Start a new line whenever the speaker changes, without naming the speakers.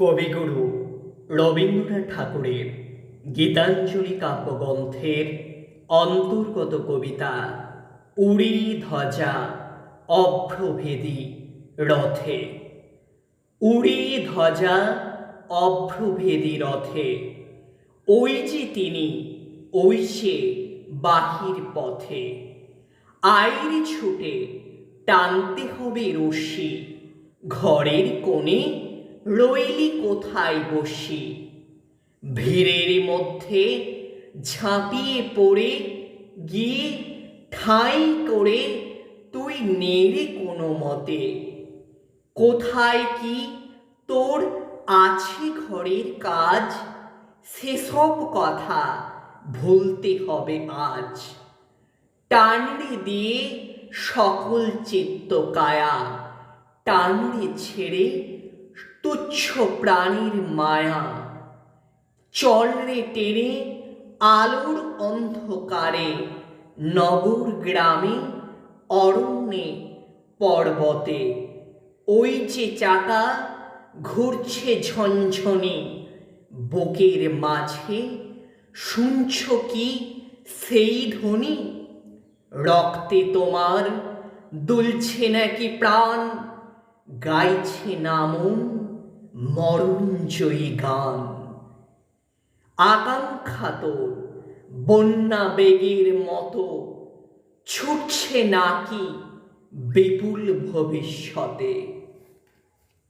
কবিগুরু রবীন্দ্রনাথ ঠাকুরের গীতাঞ্জলি কাব্যগ্রন্থের অন্তর্গত কবিতা উড়ি ধ্বজা অভ্রভেদী রথে। উড়ি ধ্বজা অভ্রভেদী রথে। ওই যে তিনি, ওই সে বাহির পথে। আইর ছুটে টানতে হবে রশ্মি, ঘরের কোণে রইলি কোথায় বসি? ভিড়ের মধ্যে ঝাঁপিয়ে পড়ে, গিয়ে ঠাঁই করে তুই নেড়ে কোনো মতে। কোথায় কি তোর আছে ঘরের কাজ, সেসব কথা ভুলতে হবে আজ। টানড়ে দিয়ে সকল চিত্ত কায়া, টানড়ে ছেড়ে তুচ্ছ প্রাণীর মায়া। চলরে টেনে আলোর অন্ধকারে, নগর গ্রামে, অরণ্যে, পর্বতে। ওই যে চাকা ঘুরছে ঝনঝনি, বুকের মাঝে শুনছ কি সেই ধ্বনি? রক্তে তোমার দুলছে নাকি প্রাণ, গাইছে নামন মরণজয়ী গান। আকাঙ্ক্ষা তোর বন্যা বেগের মতো ছুটছে নাকি বিপুল ভবিষ্যতে।